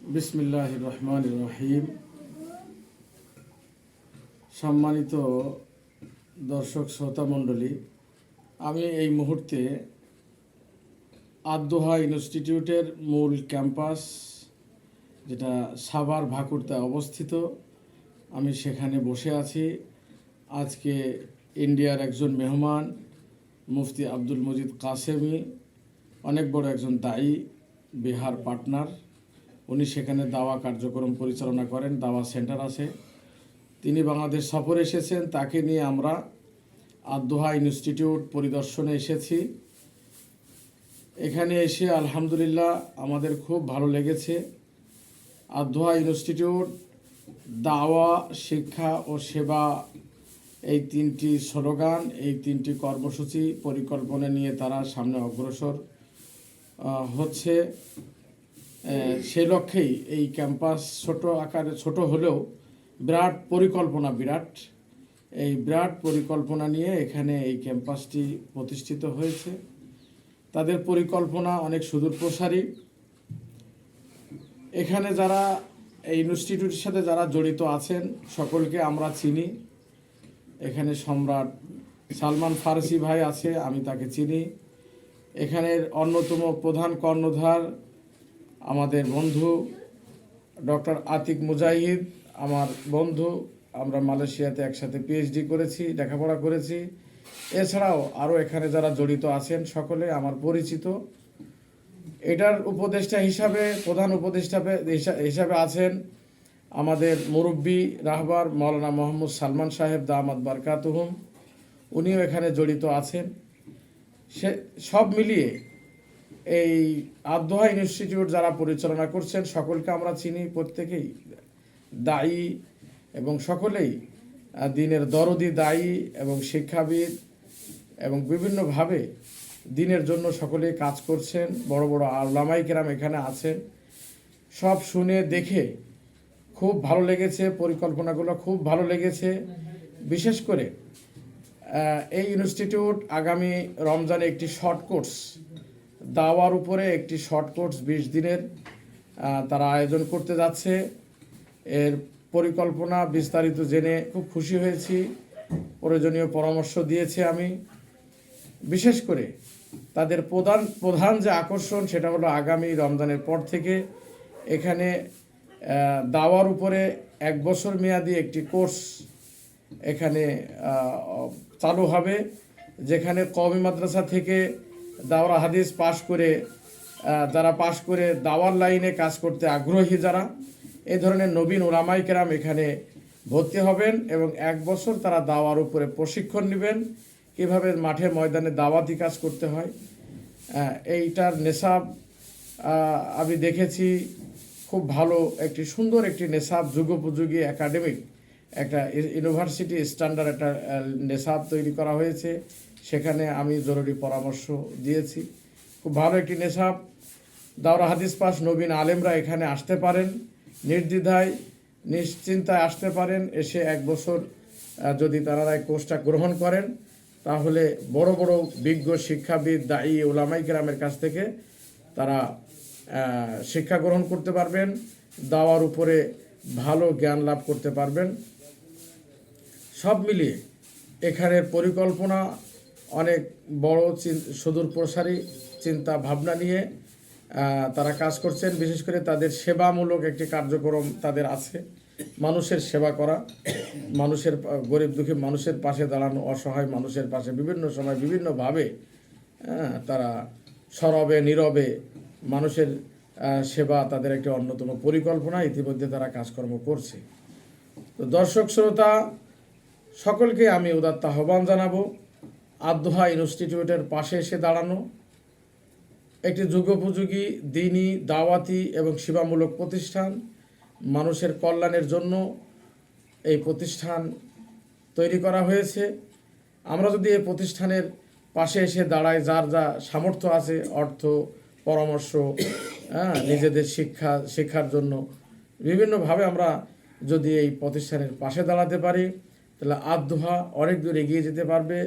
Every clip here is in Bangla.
বিসমিল্লাহ রহমান রহিম। সম্মানিত দর্শক শ্রোতা মণ্ডলী, আমি এই মুহূর্তে আদোহা ইনস্টিটিউটের মূল ক্যাম্পাস, যেটা সাভার ভাকুরতে অবস্থিত, আমি সেখানে বসে আছি। আজকে ইন্ডিয়ার একজন মেহমান, মুফতি আব্দুল মজিদ কাসেমি, অনেক বড় একজন দায়ী, বিহার পার্টনার। উনি সেখানে দাওয়া কার্যক্রম পরিচালনা করেন, দাওয়া সেন্টার আছে। তিনি বাংলাদেশ সফরে এসেছেন, তাকে নিয়ে আমরা আদোহা ইনস্টিটিউট পরিদর্শনে এসেছি। এখানে এসে আলহামদুলিল্লাহ আমাদের খুব ভালো লেগেছে। আদোহা ইনস্টিটিউট দাওয়া, শিক্ষা ও সেবা এই তিনটি স্লোগান, এই তিনটি কর্মসূচি পরিকল্পনা নিয়ে তারা সামনে অগ্রসর হচ্ছে। সে লক্ষ্যেই এই ক্যাম্পাস ছোট আকারে ছোট হলেও বিরাট পরিকল্পনা বিরাট। এই বিরাট পরিকল্পনা নিয়ে এখানে এই ক্যাম্পাসটি প্রতিষ্ঠিত হয়েছে। তাদের পরিকল্পনা অনেক সুদূর প্রসারী এখানে যারা এই ইনস্টিটিউটের সাথে যারা জড়িত আছেন সকলকে আমরা চিনি। এখানে সম্রাট সালমান ফারসি ভাই আছে আমি তাকে চিনি। এখানের অন্যতম প্রধান কর্ণধার আমাদের বন্ধু ডক্টর আতিক মুজাহিদ, আমার বন্ধু, আমরা মালয়েশিয়াতে একসাথে পিএইচডি করেছি, লেখাপড়া করেছি। এছাড়াও আরও এখানে যারা জড়িত আছেন সকলে আমার পরিচিত। এটার উপদেষ্টা হিসাবে, প্রধান উপদেষ্টা হিসাবে আছেন আমাদের মুরব্বী, রাহবার মৌলানা মোহাম্মদ সালমান সাহেব দামাদ বারকাতুহুম। উনিও এখানে জড়িত আছেন। সে সব মিলিয়ে এই আদোহা ইনস্টিটিউট যারা পরিচালনা করছেন, সকলকে আমরা চিনি, প্রত্যেকেই দায়ী এবং সকলেই দিনের দরদি দায়ী এবং শিক্ষাবিদ এবং বিভিন্নভাবে দিনের জন্য সকলে কাজ করছেন। বড় বড় আল্লামাই কেরাম এখানে আছেন। সব শুনে দেখে খুব ভালো লেগেছে, পরিকল্পনাগুলো খুব ভালো লেগেছে। বিশেষ করে এই ইনস্টিটিউট আগামী রমজানে একটি শর্ট কোর্স দাওয়ার উপরে একটি শর্ট কোর্স বিশ দিনের তারা আয়োজন করতে যাচ্ছে। এর পরিকল্পনা বিস্তারিত জেনে খুব খুশি হয়েছি। প্রয়োজনীয় পরামর্শ দিয়েছে আমি। বিশেষ করে তাদের প্রধান প্রধান যে আকর্ষণ সেটা হলো আগামী রমজানের পর থেকে এখানে দাওয়ার উপরে এক বছর মেয়াদি একটি কোর্স এখানে চালু হবে, যেখানে কওমি মাদ্রাসা থেকে দাওরা হাদিস পাশ করে যারা পাশ করে দাওয়ার লাইনে কাজ করতে আগ্রহী যারা, এ ধরনের নবীন ওলামাই কেরাম এখানে ভর্তি হবেন এবং এক বছর তারা দাওয়ার উপরে প্রশিক্ষণ নেবেন, কীভাবে মাঠে ময়দানে দাওয়াতি কাজ করতে হয় এইটার নেশাব আমি দেখেছি খুব ভালো একটি সুন্দর একটি নেশাব যুগোপযোগী একাডেমিক, একটা ইউনিভার্সিটি স্ট্যান্ডার্ড একটা নেশাব তৈরি করা হয়েছে। সেখানে আমি জরুরি পরামর্শ দিয়েছি। খুব ভালো একটি নেশাব দাওরা হাদিস পাস নবীন আলেমরা এখানে আসতে পারেন, নির্দ্বিধায়, নিশ্চিন্তায় আসতে পারেন, এসে এক বছর যদি তারা কোর্সটা গ্রহণ করেন, তাহলে বড় বড় বিজ্ঞ শিক্ষাবিদ, দায়ী ওলামাই গ্রামের কাছ থেকে তারা শিক্ষা গ্রহণ করতে পারবেন, দাওয়ার উপরে ভালো জ্ঞান লাভ করতে পারবেন। সব মিলিয়ে এখানের পরিকল্পনা অনেক বড় সুদূর প্রসারী চিন্তা ভাবনা নিয়ে তারা কাজ করছেন। বিশেষ করে তাদের সেবামূলক একটি কার্যক্রম তাদের আছে। মানুষের সেবা করা, মানুষের গরিব দুঃখী মানুষের পাশে দাঁড়ানো, অসহায় মানুষের পাশে বিভিন্ন সময় বিভিন্নভাবে তারা সরবে, নীরবে। মানুষের সেবা তাদের একটি অন্যতম পরিকল্পনা। ইতিমধ্যে তারা কাজকর্ম করছে। তো দর্শক, শ্রোতা, সকলকে আমি উদাত্ত আহ্বান জানাব। আদোহা ইনস্টিটিউটের পাশে এসে দাঁড়ানো। একটি যুগোপযোগী, দিনী, দাওয়াতি এবং সেবামূলক প্রতিষ্ঠান। মানুষের কল্যাণের জন্য এই প্রতিষ্ঠান তৈরি করা হয়েছে। আমরা যদি এই প্রতিষ্ঠানের পাশে এসে দাঁড়াই, যার যা সামর্থ্য আছে, অর্থ, পরামর্শ হ্যাঁ নিজেদের শিক্ষা, শিক্ষার জন্য বিভিন্নভাবে আমরা যদি এই প্রতিষ্ঠানের পাশে দাঁড়াতে পারি, তাহলে আদোহা অনেক দূর এগিয়ে যেতে পারবে।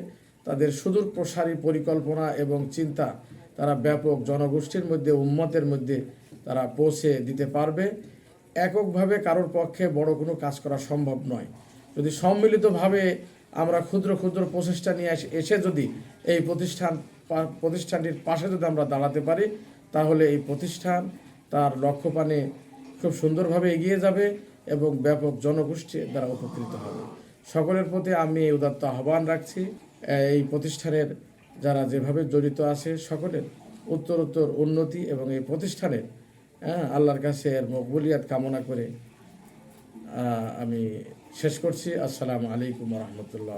তাদের সুদূর প্রসারী পরিকল্পনা এবং চিন্তা তারা ব্যাপক জনগোষ্ঠীর মধ্যে, উম্মতের মধ্যে তারা পৌঁছে দিতে পারবে। এককভাবে কারোর পক্ষে বড় কোনো কাজ করা সম্ভব নয়। যদি সম্মিলিতভাবে আমরা ক্ষুদ্র ক্ষুদ্র প্রচেষ্টা নিয়ে এসে- যদি এই প্রতিষ্ঠান প্রতিষ্ঠানটির পাশে যদি আমরা দাঁড়াতে পারি, তাহলে এই প্রতিষ্ঠান তার লক্ষ্যপানে খুব সুন্দরভাবে এগিয়ে যাবে এবং ব্যাপক জনগোষ্ঠী দ্বারা উপকৃত হবে। সকলের প্রতি আমি উদাত্ত আহ্বান রাখছি। এই প্রতিষ্ঠানের যারা যেভাবে জড়িত আছে সকলের উত্তরোত্তর উত্তর উন্নতি এবং এই প্রতিষ্ঠানের হ্যাঁ আল্লাহর কাছে এর মকবুলিয়াত কামনা করে আমি শেষ করছি। আসসালামু আলাইকুম রহমতুল্লাহ